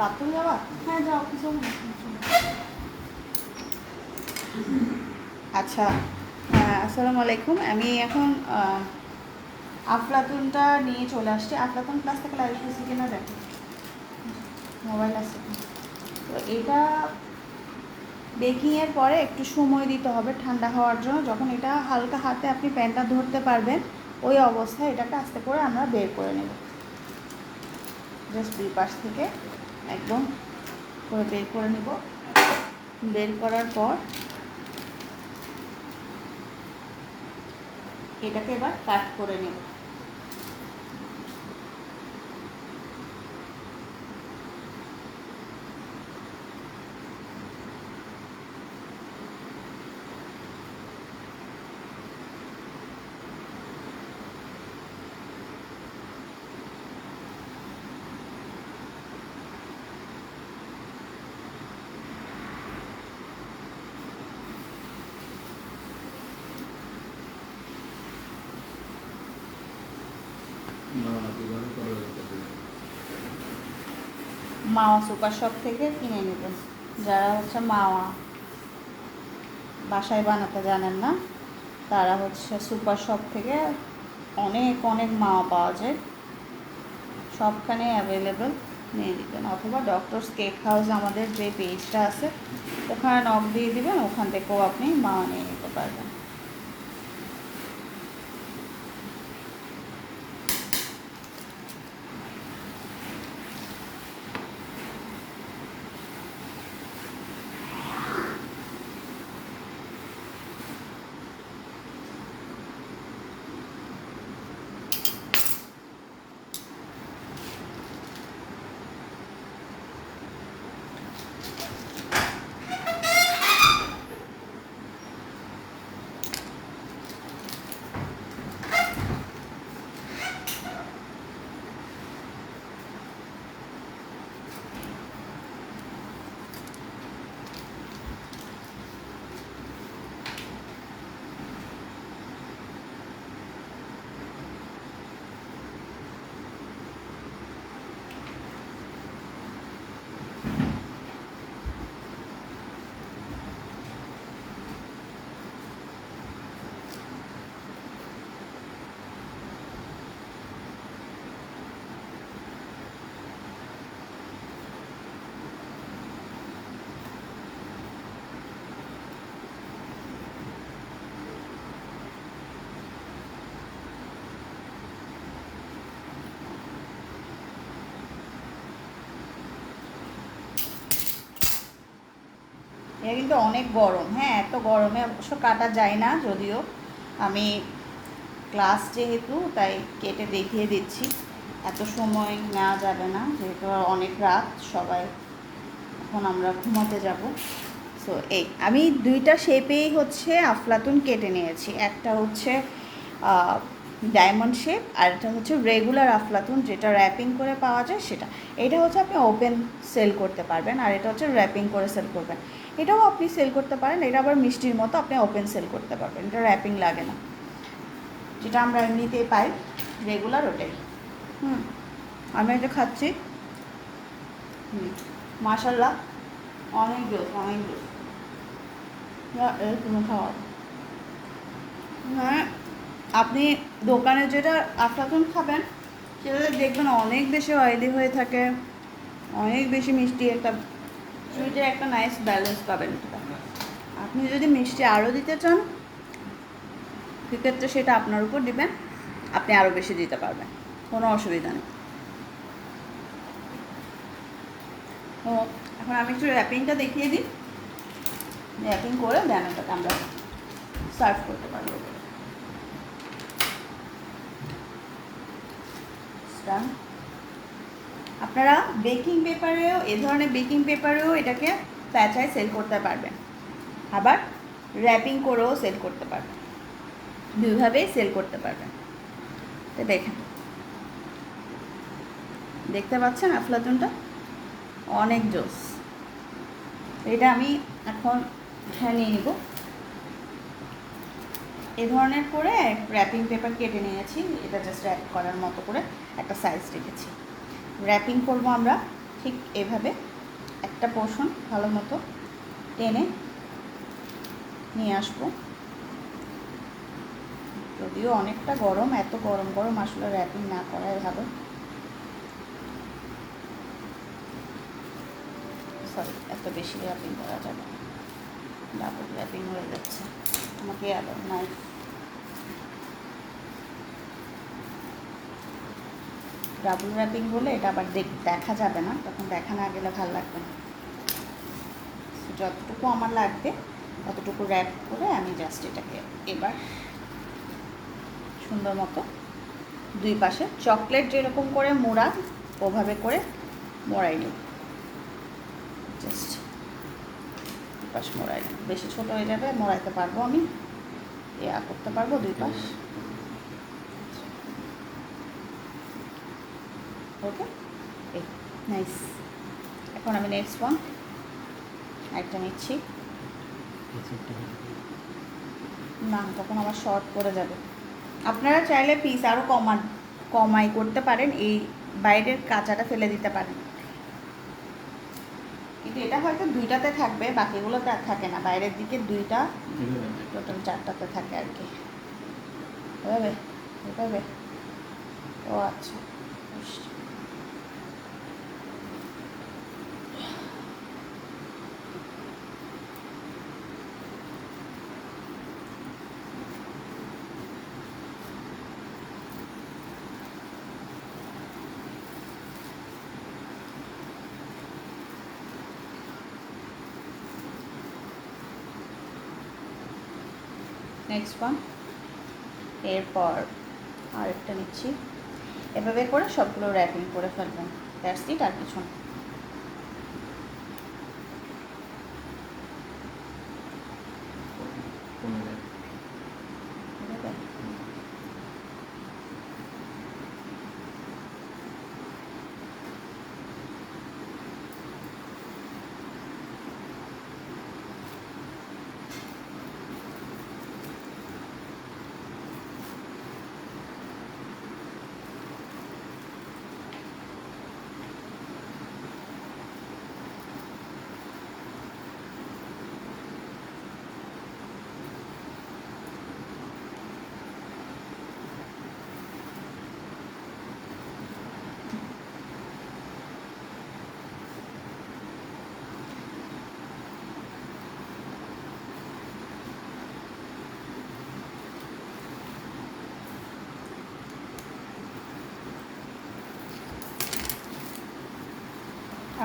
Bathroom যাবা? হ্যাঁ যাও কিছু আচ্ছা হ্যাঁ আসসালামু আলাইকুম। আমি এখন আফলাতুনটা নিয়ে চলে আসছি। আফলাতুন ক্লাস থেকে লাইভ হয়েছে কিনা দেখো। মোবাইল আছে। তো এটা বেকিংয়ের পরে একটু সময় দিতে হবে ঠান্ডা হওয়ার জন্য। যখন এটা হালকা হাতে আপনি প্যানটা ধরতে পারবেন ওই অবস্থায় এটাকে আস্তে করে আমরা বের করে নেব। জাস্ট দুই পাশ থেকে। একদম করে বের করে নেব। বের করার পর এটাকে এবার কাট করে নেব না দোকানে করা যেতে মাওয়া সুপার শপ থেকে কিনে নেবেন যারা হচ্ছে মাওয়া বাসায় বানাতে জানেন না, তারা হচ্ছে সুপার শপ থেকে অনেক অনেক মাওয়া পাওয়া যায়। সবখানে অ্যাভেলেবেল নিয়ে দিবেন অথবা ডক্টরস কেক হাউস আমাদের যে পেজটা আছে, ওখানে নক দিয়ে দিবেন, ওখান থেকেও আপনি মাওয়া নিয়ে নিতে পারবেন। এটা কিন্তু অনেক গরম। হ্যাঁ এত গরমে অবশ্য কাটা যায় না যদিও। আমি ক্লাস যেহেতু, তাই কেটে দেখিয়ে দিচ্ছি। এত সময় নেওয়া যাবে না, যেহেতু অনেক রাত, সবাই এখন আমরা ঘুমাতে যাব। সো এই, আমি দুইটা শেপেই হচ্ছে আফলাতুন কেটে নিয়েছি। একটা হচ্ছে ডায়মন্ড শেপ আর এটা হচ্ছে রেগুলার আফলাতুন, যেটা র্যাপিং করে পাওয়া যায় সেটা। এটা হচ্ছে আপনি ওপেন সেল করতে পারবেন আর এটা হচ্ছে র্যাপিং করে সেল করবেন। এটাও আপনি সেল করতে পারেন, এটা আবার মিষ্টির মতো আপনি ওপেন সেল করতে পারবেন, এটা র্যাপিং লাগে না। যেটা আমরা এমনিতেই পাই, রেগুলার ওটাই। হুম, আমি এটা খাচ্ছি। হুম মাশাল্লাহ অনেক জোস অনেক জোস। তুমি খাওয়া। হ্যাঁ। আপনি দোকানে যেটা আফলাতুন খাবেন সেটাতে দেখবেন অনেক বেশি অয়েলি হয়ে থাকে, অনেক বেশি মিষ্টি একটা সুইটের একটা নাইস ব্যালেন্স পাবেন আপনি যদি মিষ্টি আরও দিতে চান, সেক্ষেত্রে সেটা আপনার উপর দিবেন আপনি আরও বেশি দিতে পারবেন, কোনো অসুবিধা নেই। তো এখন আমি একটু র্যাপিংটা দেখিয়ে দিই। র্যাপিং করে দেন ওটাকে আমরা সার্ভ করতে পারব। Done. আপনারা বেকিং পেপারেও এ ধরনের বেকিং পেপারেও এটাকে প্যাচায় সেল করতে পারবেন। আবার র্যাপিং করেও সেল করতে পারবেন। দুইভাবেই সেল করতে পারবেন। তো দেখেন। দেখতে পাচ্ছেন আফলাতুনটা? অনেক জোস। এটা আমি এখন হ্যাঁ নিয়ে নিব। এ ধরনের করে র্যাপিং পেপার কেটে নিয়েছি। এটা জাস্ট র্যাপ করার মতো করে। একটা সাইজ রেখেছি। র্যাপিং করব আমরা ঠিক এভাবে। একটা পোর্শন ভালো মতো টেনে নিয়ে আসব। যদিও অনেকটা গরম, এত গরম গরম আসলে র্যাপিং না করাই ভালো। সরি এত বেশি র্যাপিং করা যাবে ডাবল র্যাপিং হয়ে যাচ্ছে। আমাকে আবার নাইফ ডাবল র্যাপিং হলে এটা আবার দেখ- দেখা যাবে না, তখন দেখা না গেলে ভালো লাগবে না। যতটুকু আমার লাগবে, ততটুকু র্যাপ করে আমি জাস্ট এটাকে এবার সুন্দর মতো দুই পাশে চকলেট যেরকম করে মোড়া, ওভাবে করে মোড়াই নিই জাস্ট দুই পাশ মোড়াই বেশি ছোট হয়ে যাবে, মোড়াইতে পারব আমি। ইয়া করতে পারব দুই পাশ। ওকে এই নাইস এখন আমি নেক্সট ওয়ান একটা নিচ্ছি। না, তখন আমার শর্ট পড়ে যাবে। আপনারা চাইলে পিস আরও কমান, কমাই করতে পারেন। এই বাইরের কাঁচাটা ফেলে দিতে পারেন। কিন্তু এটা হয়তো দুইটাতে থাকবে, বাকিগুলোতে আর থাকে না। বাইরের দিকে দুইটা, টোটাল চারটাতে থাকে আর কি। এভাবে। ও আচ্ছা বেশ। নেক্সট ওয়ান এরপর আরেকটা নিচ্ছি। এভাবে করে সবগুলো র্যাপিং করে ফেলবেন। দ্যাটস ইট আর কিছু না এভাবে।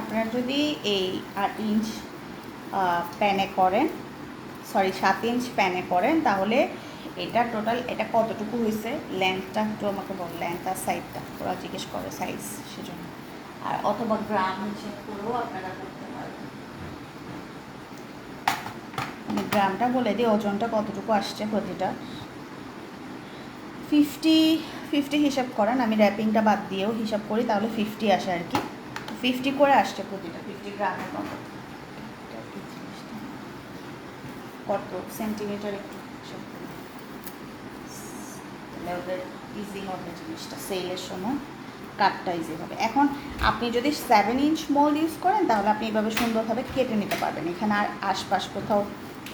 আপনারা যদি এই আট ইঞ্চ প্যানে করেন, সরি, সাত ইঞ্চ প্যানে করেন, তাহলে এটা টোটাল এটা কতটুকু হয়েছে? লেন্থটা একটু আমাকে বল লেন্থ আর সাইডটা ওরা জিজ্ঞেস করে সাইজ সেজন্য। আর অথবা গ্রাম হিসেব করেও আপনারা করতে গ্রামটা বলে দিই, ওজনটা কতটুকু আসছে প্রতিটা। ফিফটি ফিফটি হিসাব করেন, আমি র্যাপিংটা বাদ দিয়েও হিসাব করি, তাহলে ফিফটি আসে আর কি। ফিফটি করে আসছে প্রতিটা ফিফটি গ্রামের মতো। কত সেন্টিমিটার একটু? ওদের ইজি হবে জিনিসটা। সেলের সময় কাটটা ইজি হবে। এখন আপনি যদি সেভেন ইঞ্চ মোল ইউজ করেন, তাহলে আপনি এইভাবে সুন্দরভাবে কেটে নিতে পারবেন। এখানে আর আশপাশ কোথাও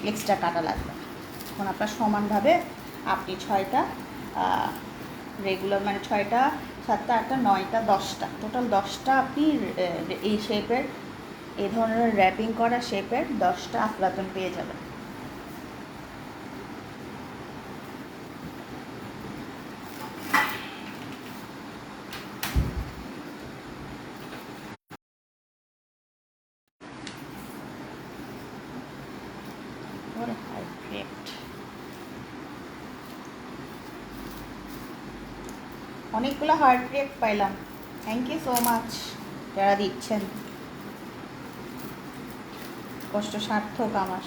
এক্সট্রা কাটা লাগবে এখন আপনার সমানভাবে আপনি ছয়টা রেগুলার মানে ছয়টা সাতটা, আটটা, নয়টা, দশটা। টোটাল দশটা আপনি এই শেপের এই ধরনের র্যাপিং করা শেপের দশটা আফলাতন পেয়ে যাবেন। অনেকগুলো হার্ট রিয়েক্ট পাইলাম। থ্যাংক ইউ সো মাচ যারা দিচ্ছেন। কষ্ট সার্থক আমার।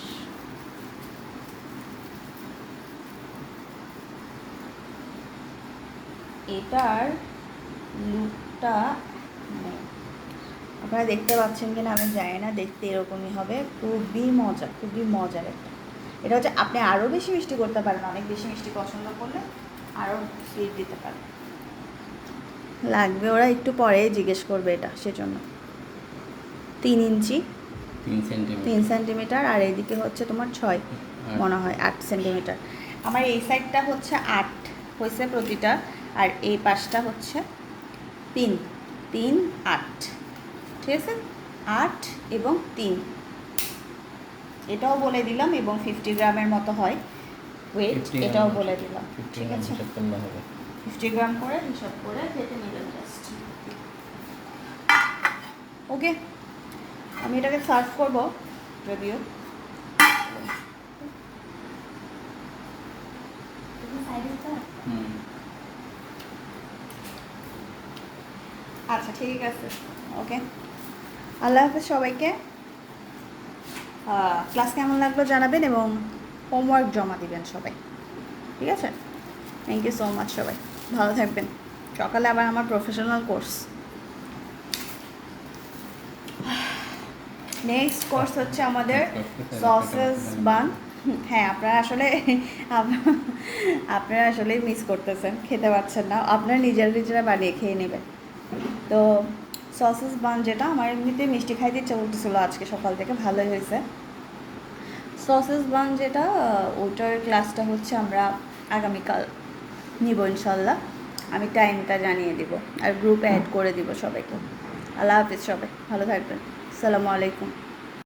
এটার লুকটা মানে আপনারা দেখতে পাচ্ছেন কিনা আমি জানি না, দেখতে এরকমই হবে। খুবই মজা, খুবই মজার একটা। এটা হচ্ছে আপনি আরও বেশি মিষ্টি করতে পারেন, অনেক বেশি মিষ্টি পছন্দ করলে আরও সুইট দিতে পারেন। লাগবে ওরা একটু পরে জিজ্ঞেস করবে এটা সেজন্য। তিন ইঞ্চি। তিন সেন্টিমিটার। আর এইদিকে হচ্ছে তোমার ছয় মনে হয় আট সেন্টিমিটার। আমার এই সাইডটা হচ্ছে আট হয়েছে প্রতিটা আর এই পাশটা হচ্ছে তিন তিন আট। ঠিক আছে? আট এবং তিন। এটাও বলে দিলাম এবং ফিফটি গ্রামের মতো হয়। ওয়েট এটাও বলে দিলাম। ঠিক আছে? ফিফটি গ্রাম করে হিসাব করে কেটে নেবেন জাস্ট ওকে আমি এটাকে সার্ভ করব যদিও। হুম। আচ্ছা ঠিক আছে। ওকে আল্লাহ হাফেজ সবাইকে। ক্লাস কেমন লাগল জানাবেন এবং হোমওয়ার্ক জমা দিবেন সবাই। ঠিক আছে? থ্যাংক ইউ সো মাচ সবাই। ভালো থাকবেন। সকালে আবার আমার প্রফেশনাল কোর্স নেক্সট কোর্স হচ্ছে আমাদের সসেস বান হ্যাঁ আপনারা আসলে আপনারা আসলে মিস করতেছেন, খেতে পারছেন না। আপনারা নিজেরা নিজেরা বানিয়ে খেয়ে নেবেন। তো সসেস বান যেটা, আমার এমনিতে মিষ্টি খাইতে ইচ্ছা করতেছিলো আজকে সকাল থেকে, ভালোই হয়েছে। সসেস বান যেটা, ওটার ক্লাসটা হচ্ছে আমরা আগামীকাল। নিব ইনশাল্লাহ আমি টাইমটা জানিয়ে দিব আর গ্রুপে অ্যাড করে দিব সবাইকে। আল্লাহ হাফিজ সবাই। ভালো থাকবেন। আসসালামু আলাইকুম।